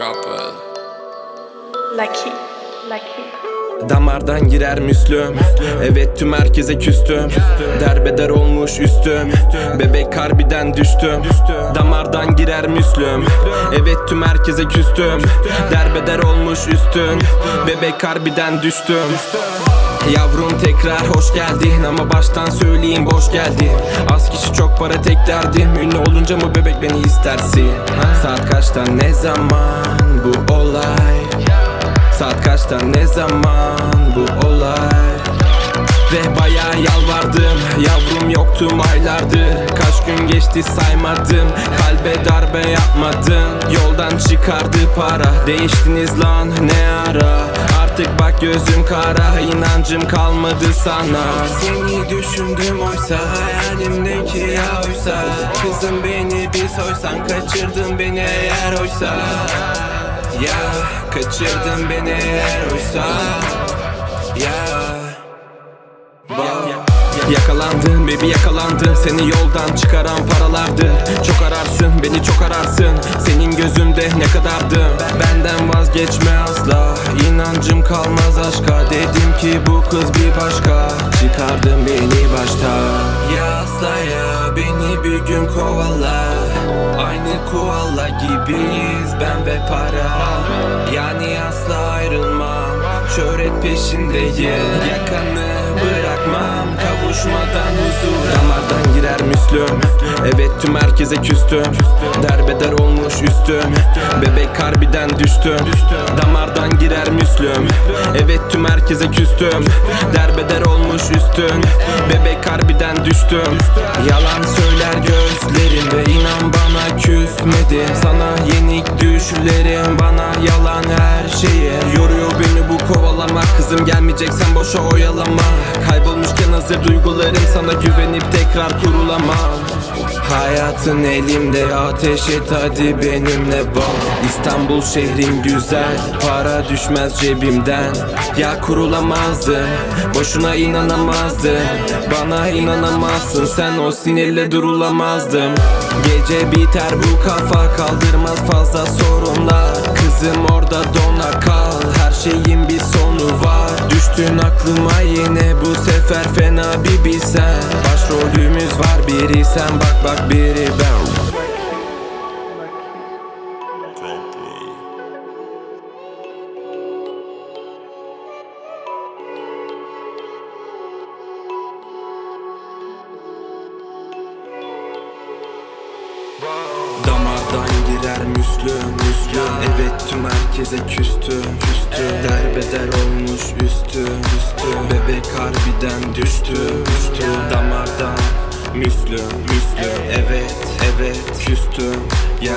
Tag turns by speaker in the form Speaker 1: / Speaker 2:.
Speaker 1: Kapı.
Speaker 2: Lucky, lucky.
Speaker 3: Damardan girer Müslüm. Evet tüm herkese küstüm. Derbeder olmuş üstüm. Bebek harbiden düştüm. Damardan girer Müslüm. Evet tüm herkese küstüm. Derbeder olmuş üstün. Bebek harbiden düştüm Yavrum tekrar hoş geldin ama baştan söyleyeyim boş geldi. Az kişi çok para tek derdim Ünlü olunca mı bebek beni istersin? Saat kaçta ne zaman bu olay? Saat kaçta ne zaman bu olay? Ve bayağı yalvardım. Yavrum yoktum aylardır. Kaç gün geçti saymadım. Kalbe darbe yapmadın. Yoldan çıkardı para. Değiştiniz lan ne ara Artık bak gözüm kara inancım kalmadı sana. Seni düşündüm oysa Hayalimdeki ya oysa. Kızım beni bir soysan Kaçırdın beni eğer oysa. Ya kaçırdın beni eğer oysa. Ya. Yakalandın baby yakalandın. Seni yoldan çıkaran paralardı. Çok ararsın beni çok ararsın. Senin gözünde ne kadardım Benden vazgeçme kalmaz aşka. Dedim ki bu kız bir başka. Çıkardın beni başta. Ya asla ya beni bir gün kovala. Aynı koala gibiyiz ben ve para. Yani asla ayrılmam Şöhret peşindeyim. Yakanı bırakmam Kavuşmadan huzur. Damardan girer Müslüm Evet tüm herkese küstüm. Derbeder olmuş üstüm Bebek harbiden düştüm. Damardan girer Müslüm. Evet tüm herkese küstüm. Derbeder olmuş üstün Bebek harbiden düştüm. Yalan söyler gözlerim Ve inan bana küsmedim Sana yenik düşlerim Bana yalan her şeyi. Yoruyor beni bu kovalama. Kızım gelmeyeceksen boşa oyalama. Kaybolmuşken hazır duygularım Sana güvenip tekrar kurulamam Hayatın elimde ateş et hadi benimle bak. İstanbul şehrin güzel Para düşmez cebimden. Ya kurulamazdım Boşuna inanamazdım Bana inanamazsın Sen o sinirle durulamazdım Gece biter bu kafa Kaldırmaz fazla sorunlar. Kızım orada dona kal Her şeyin bir sonu var. Düştün aklıma yine bu sefer fena bir bilsen var biri sen bak bak biri ben. Damardan girer Müslüm, Müslüm. Evet tüm herkese küstü, küstü Derbeder olmuş üstü, üstü Bebek harbiden düştü, düştü Damardan Müslüm, Müslüm. Evet, evet. Küstüm Ya